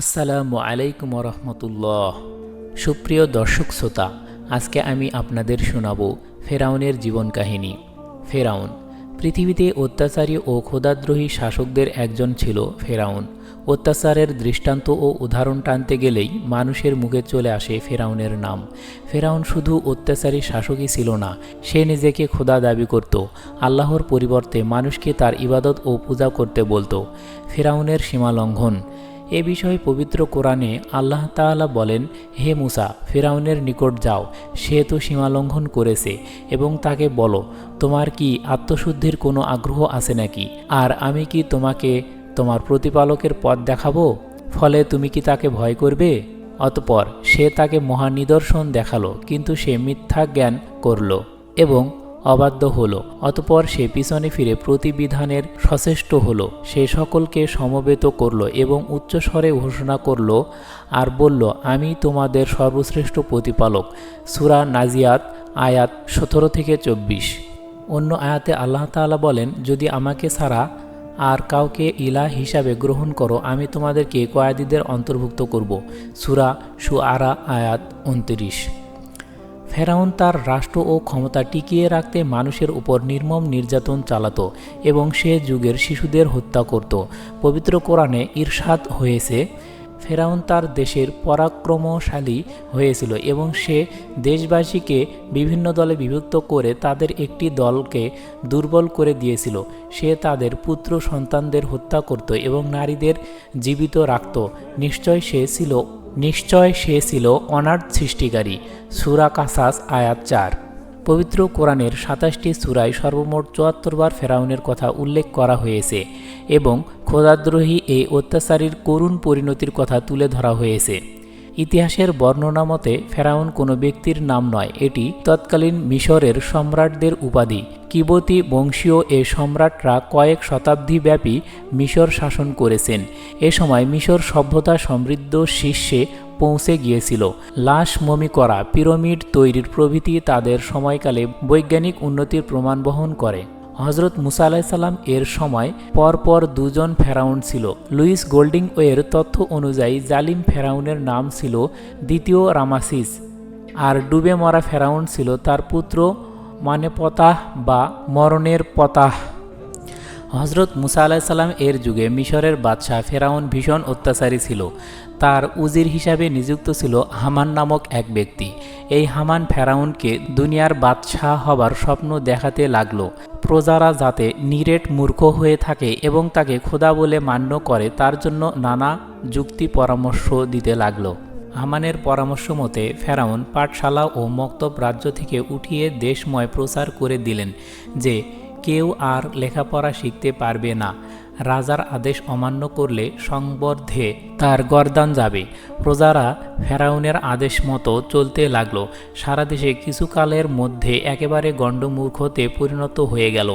আসসালামু আলাইকুম রহমতুল্লাহ সুপ্রিয় দর্শক শ্রোতা, আজকে আমি আপনাদের শোনাব ফেরাউনের জীবন কাহিনী। ফেরাউন, পৃথিবীতে অত্যাচারী ও ক্ষুদাদ্রোহী শাসকদের একজন ছিল ফেরাউন। অত্যাচারের দৃষ্টান্ত ও উদাহরণ টানতে গেলেই মানুষের মুখে চলে আসে ফেরাউনের নাম। ফেরাউন শুধু অত্যাচারী শাসকই ছিল না, সে নিজেকে খোদা দাবি করত, আল্লাহর পরিবর্তে মানুষকে তার ইবাদত ও পূজা করতে বলতো। ফেরাউনের সীমালঙ্ঘন এ বিষয়ে পবিত্র কোরআনে আল্লাহ তাআলা বলেন, হে মুসা, ফেরাউনের নিকট যাও, সে তো সীমালঙ্ঘন করেছে, এবং তাকে বলো, তোমার কি আত্মশুদ্ধির কোনো আগ্রহ আছে নাকি? আর আমি কি তোমাকে তোমার প্রতিপালকের পথ দেখাবো? ফলে তুমি কি তাকে ভয় করবে? অতপর সে তাকে মহা নিদর্শন দেখাল, কিন্তু সে মিথ্যা জ্ঞান করল এবং অবাধ্য হল, অতপর সে পিছনে ফিরে প্রতিবিধানের সচেষ্ট হল। সে সকলকে সমবেত করল এবং উচ্চস্বরে ঘোষণা করল আর বলল, আমি তোমাদের সর্বশ্রেষ্ঠ প্রতিপালক। সুরা নাজিয়াত, আয়াত সতেরো থেকে চব্বিশ। অন্য আয়াতে আল্লাহ তাআলা বলেন, যদি আমাকে ছাড়া আর কাউকে ইলা হিসাবে গ্রহণ করো, আমি তোমাদেরকে কয়াদিদের অন্তর্ভুক্ত করব। সুরা সুআরা, আয়াত উনত্রিশ। ফেরাউন তার রাষ্ট্র ও ক্ষমতা টিকিয়ে রাখতে মানুষের উপর নির্মম নির্যাতন চালাতো এবং সে যুগের শিশুদের হত্যা করত। পবিত্র কোরআনে ইরশাদ হয়েছে ফেরাউন তার দেশের পরাক্রমশালী হয়েছিল এবং সে দেশবাসীকে বিভিন্ন দলে বিভক্ত করে তাদের একটি দলকে দুর্বল করে দিয়েছিল। সে তাদের পুত্র সন্তানদের হত্যা করত এবং নারীদের জীবিত রাখত। নিশ্চয় সে ছিল নিশ্চয় সে ছিল অনার্থ সৃষ্টিকারী। সুরা কাসাস, আয়াত চার। পবিত্র কোরআনের সাতাশটি সুরায় সর্বমোট চুয়াত্তর বার ফেরাউনের কথা উল্লেখ করা হয়েছে এবং খোদাদ্রোহী এই অত্যাচারীর করুণ পরিণতির কথা তুলে ধরা হয়েছে। ইতিহাসের বর্ণনা মতে, ফেরাউন কোনো ব্যক্তির নাম নয়, এটি তৎকালীন মিশরের সম্রাটদের উপাধি। কিবতী বংশীয় এ সম্রাটরা কয়েক শতাব্দী ব্যাপী মিশর শাসন করেছেন। এ সময় মিশর সভ্যতা সমৃদ্ধ শীর্ষে পৌঁছে গিয়েছিল। লাশ মমি করা পিরামিড তৈরির প্রভৃতি তাদের সময়কালে বৈজ্ঞানিক উন্নতির প্রমাণ বহন করে। হজরত মুসা আলাহিসাল্লাম এর সময় পরপর দুজন ফেরাউন ছিল। লুইস গোল্ডিং ওয়ের তথ্য অনুযায়ী জালিম ফেরাউনের নাম ছিল দ্বিতীয় রামাসিস আর ডুবে মরা ফেরাউন ছিল তার পুত্র মানে পতাহ বা মরণের পতাহ। হজরত মুসা আলাহিসাল্লাম এর যুগে মিশরের বাদশাহ ফেরাউন ভীষণ অত্যাচারী ছিল। তার উজির হিসাবে নিযুক্ত ছিল হামান নামক এক ব্যক্তি। এই হামান ফেরাউনকে দুনিয়ার বাদশাহ হবার স্বপ্ন দেখাতে লাগল। প্রজারা যাতে নিরেট মূর্খ হয়ে থাকে এবং তাকে খোদা বলে মান্য করে, তার জন্য নানা যুক্তি পরামর্শ দিতে লাগল। হামানের পরামর্শ মতে, ফেরাউন পাঠশালা ও মক্তব রাজ্য থেকে উঠিয়ে দেশময় প্রচার করে দিলেন যে কেউ আর লেখাপড়া শিখতে পারবে না। রাজার আদেশ অমান্য করলে সংবর্ধে তার গরদান যাবে। প্রজারা ফেরাউনের আদেশ মতো চলতে লাগল। সারা দেশে কিছুকালের মধ্যে একেবারে গণ্ডমূর্খতে পরিণত হয়ে গেল।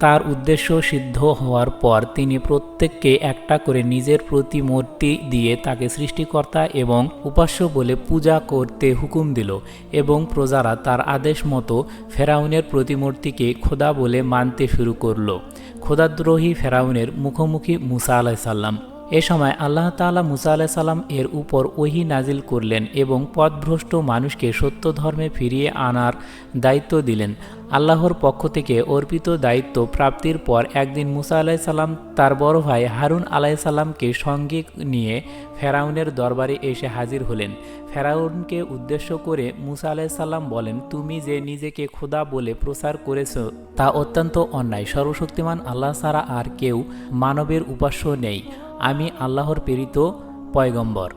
তার উদ্দেশ্য সিদ্ধ হওয়ার পর তিনি প্রত্যেককে একটা করে নিজের প্রতিমূর্তি দিয়ে তাকে সৃষ্টিকর্তা এবং উপাস্য বলে পূজা করতে হুকুম দিল এবং প্রজারা তার আদেশ মতো ফেরাউনের প্রতিমূর্তিকে খোদা বলে মানতে শুরু করল। খোদাদ্রোহী ফেরাউনের মুখোমুখি মুসা আলাহিসাল্লাম এ সময় আল্লাহ তাআলা মুসা আলাহ সাল্লাম এর উপর ওহি নাজিল করলেন এবং পথভ্রষ্ট মানুষকে সত্য ধর্মে ফিরিয়ে আনার দায়িত্ব দিলেন। আল্লাহর পক্ষ থেকে অর্পিত দায়িত্ব প্রাপ্তির পর একদিন মুসা আলাহ সাল্লাম তার বড় ভাই হারুন আলাহ সাল্লামকে সঙ্গে নিয়ে ফেরাউনের দরবারে এসে হাজির হলেন। ফেরাউনকে উদ্দেশ্য করে মুসা আলাহ সাল্লাম বলেন, তুমি যে নিজেকে খোদা বলে প্রচার করেছ, তা অত্যন্ত অন্যায়। সর্বশক্তিমান আল্লাহ ছাড়া আর কেউ মানবের উপাস্য নেই। আমি আল্লাহর প্রেরিত পয়গম্বর।